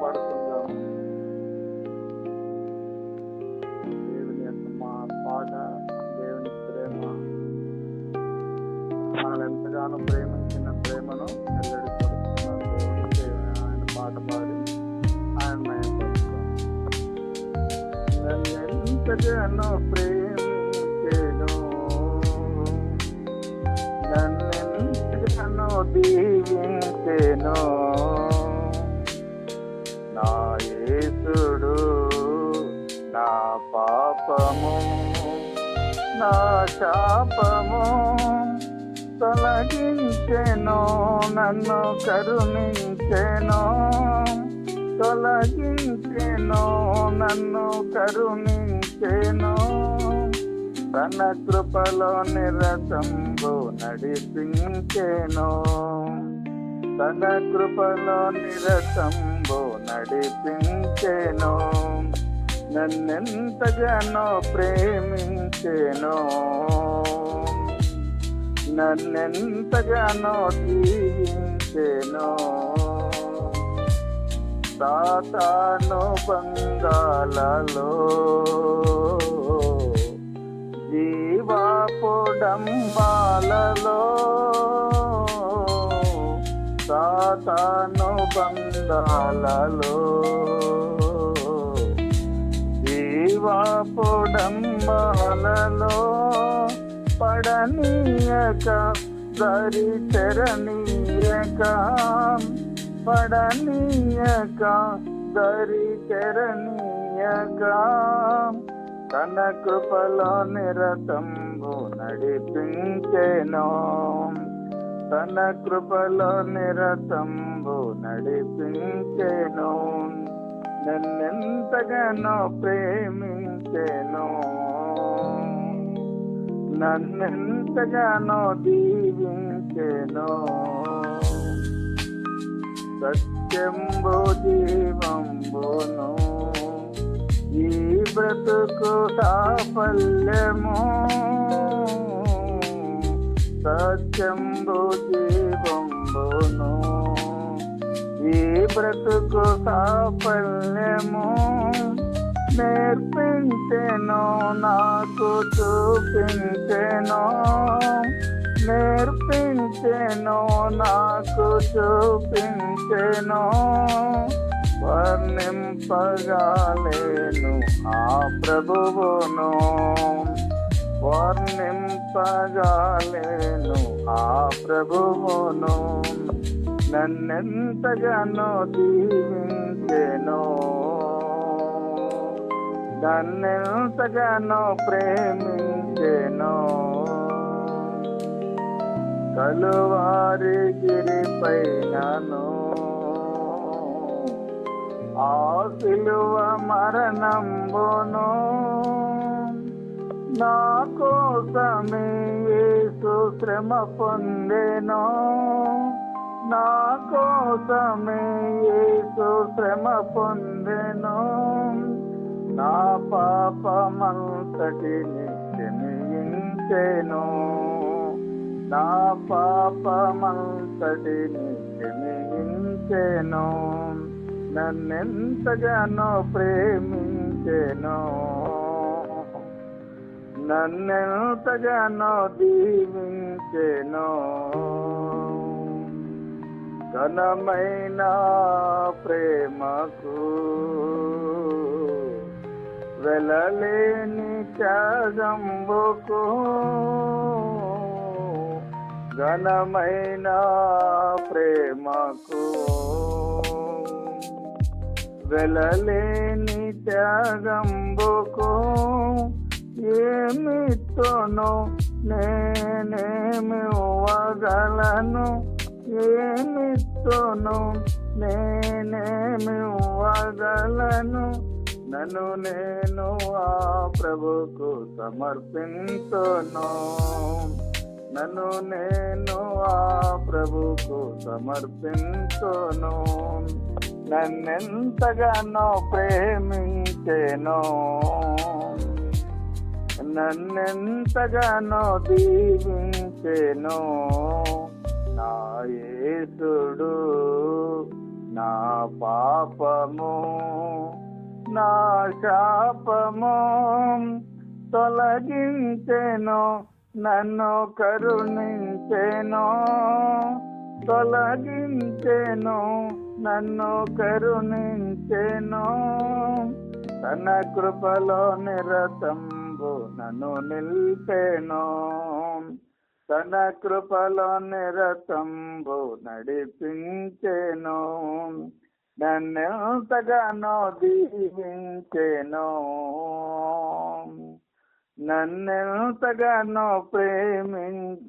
పాడుకుందాం. దేవుని యొక్క మా పాట దేవుని ప్రేమ. మనల్ని ఎంతగానో ప్రేమించిన ప్రేమను ఎల్లడి పడుతున్న దేవుని ఆయన పాట పాడి ఆయన మయంపరుస్తాం నన్నెంతగానో ప్రేమించెను పాపము నా శాపము తొలగించెను నన్ను కరుణించెను. తొలగించెను నన్ను కరుణించెను. తన కృపలో నిరసంబు నడిపించెను. తన కృపలో నిరసంబు నడిపించెను. నన్నెంతగానో ప్రేమించెను? నన్నెంతగానో దీవించెను సాతాను బంగాలలో జీవాపుడంబాలలో సాతాను బంగాలలో జీవాపుడంబాలలో పడనీయక దరి తెరనీయక పడనీయక దరి తెరనీయక. తన కృపలో నిరతంబు నడిపించెను. తన కృపలో నిరతంబు నడిపించెను. నన్నెంతగానో ప్రేమించెను నన్నెంతగానో దీవించెను. సత్యంబో జీవంబోను ఈ బ్రతుకు సాఫల్యము. సత్యంబో జీవంబోను. ఈ బ్రతుకు సాఫల్యము నేర్పించెను నాకు చూపించెను. నేర్పించెను నాకు చూపించెను. వర్ణింపగాలేను ఆ ప్రభువును. వర్ణింపగాలేను ఆ ప్రభువును. నన్నెంతగానో దీవించెను నన్నెంతగానో ప్రేమించెను. కలువారి గిరిపైనను ఆ సిలువ మరణంబును. నా కోసమే యేసు శ్రమ పొందెను. నా కోసమే యేసు శ్రమ పొందెను. నా పాపమంతటిని క్షమించెను నా పాపమంతటిని క్షమించెను నన్నెంతగానో ప్రేమించెను. నన్నెంతగానో దీవించెను. ఘనమైన ప్రేమకు వెలలేని త్యాగంబుకు ఘనమైన ప్రేమకు వెలలేని త్యాగంబుకు ఏమిత్తోను నేనేమి ఇవ్వగలను ఏమిత్తోను నేనేమి వదలను నన్ను నేను ఆ ప్రభుకు సమర్పించును. నన్ను నేను ఆ ప్రభుకు సమర్పించును. నన్నెంతగానో ప్రేమించెను. నన్నెంతగానో దీవించెను. నా పాపము నా పాపము శాపము తొలగించెను నన్ను కరుణించెను తొలగించెను నన్ను కరుణించెను. తన కృపలో నిరతంబు నన్ను నిలిపెను. తన కృపలో నిరతంబు నడిపించెను. నన్నెంతగానో దీవించెను. నన్నెంతగానో ప్రేమించెను.